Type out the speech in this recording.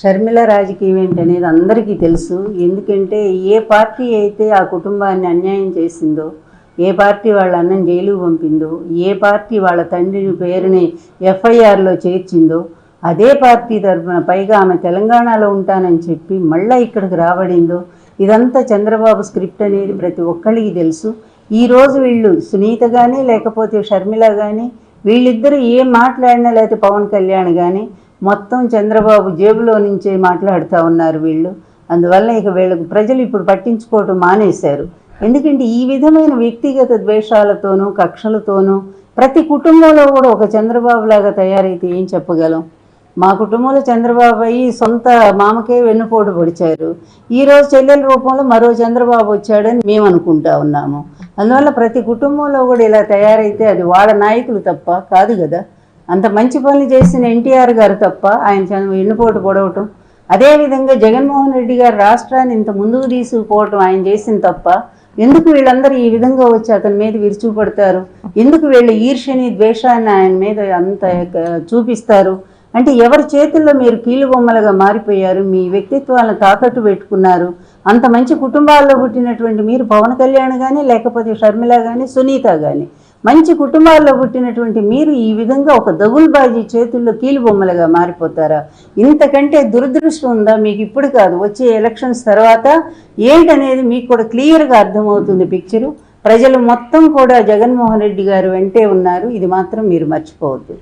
షర్మిల రాజకీయం ఏంటనేది అనేది అందరికీ తెలుసు. ఎందుకంటే ఏ పార్టీ అయితే ఆ కుటుంబాన్ని అన్యాయం చేసిందో ఏ పార్టీ వాళ్ళ అన్నం జైలుకు పంపిందో ఏ పార్టీ వాళ్ళ తండ్రి పేరుని ఎఫ్ఐఆర్లో చేర్చిందో అదే పార్టీ తరఫున పైగా ఆమె తెలంగాణలో ఉంటానని చెప్పి మళ్ళీ ఇక్కడికి రాబడిందో ఇదంతా చంద్రబాబు స్క్రిప్ట్ అనేది ప్రతి ఒక్కరికి తెలుసు. ఈరోజు వీళ్ళు సునీత కానీ లేకపోతే షర్మిల కానీ వీళ్ళిద్దరూ ఏం మాట్లాడినా లేకపోతే పవన్ కళ్యాణ్ కానీ మొత్తం చంద్రబాబు జేబులో నుంచే మాట్లాడుతూ ఉన్నారు వీళ్ళు. అందువల్ల ఇక వీళ్ళకు ప్రజలు ఇప్పుడు పట్టించుకోవటం మానేశారు. ఎందుకంటే ఈ విధమైన వ్యక్తిగత ద్వేషాలతోనూ కక్షలతోనూ ప్రతి కుటుంబంలో కూడా ఒక చంద్రబాబు లాగా తయారైతే ఏం చెప్పగలం? మా కుటుంబంలో చంద్రబాబు అయ్యి సొంత మామకే వెన్నుపోటు పొడిచారు. ఈ రోజు చెల్లెల రూపంలో మరో చంద్రబాబు వచ్చాడని మేము అనుకుంటా ఉన్నాము. అందువల్ల ప్రతి కుటుంబంలో కూడా ఇలా తయారైతే అది వాళ్ళ నాయకులు తప్ప కాదు కదా? అంత మంచి పనులు చేసిన ఎన్టీఆర్ గారు తప్ప ఆయన ఎన్నుపోటు పొడవటం. అదేవిధంగా జగన్మోహన్ రెడ్డి గారు రాష్ట్రాన్ని ఇంత ముందుకు తీసుకుపోవటం ఆయన చేసిన తప్ప ఎందుకు వీళ్ళందరూ ఈ విధంగా వచ్చి అతని మీద విరుచుపడతారు ఎందుకు వీళ్ళ ఈర్ష్యని ద్వేషాన్ని ఆయన మీద అంత చూపిస్తారు? అంటే ఎవరి చేతుల్లో మీరు కీలుబొమ్మలుగా మారిపోయారు? మీ వ్యక్తిత్వాలను తాకట్టు పెట్టుకున్నారు. అంత మంచి కుటుంబాల్లో పుట్టినటువంటి మీరు పవన్ కళ్యాణ్ కానీ లేకపోతే షర్మిల కానీ సునీత కానీ మంచి కుటుంబాల్లో పుట్టినటువంటి మీరు ఈ విధంగా ఒక దగుల్బాజీ చేతుల్లో కీలుబొమ్మలుగా మారిపోతారా? ఇంతకంటే దురదృష్టం ఉందా? మీకు ఇప్పుడు కాదు. వచ్చే ఎలక్షన్స్ తర్వాత ఏంటనేది మీకు కూడా క్లియర్గా అర్థమవుతుంది పిక్చరు ప్రజలు మొత్తం కూడా జగన్మోహన్ రెడ్డి గారు వెంటే ఉన్నారు. ఇది మాత్రం మీరు మర్చిపోవద్దు.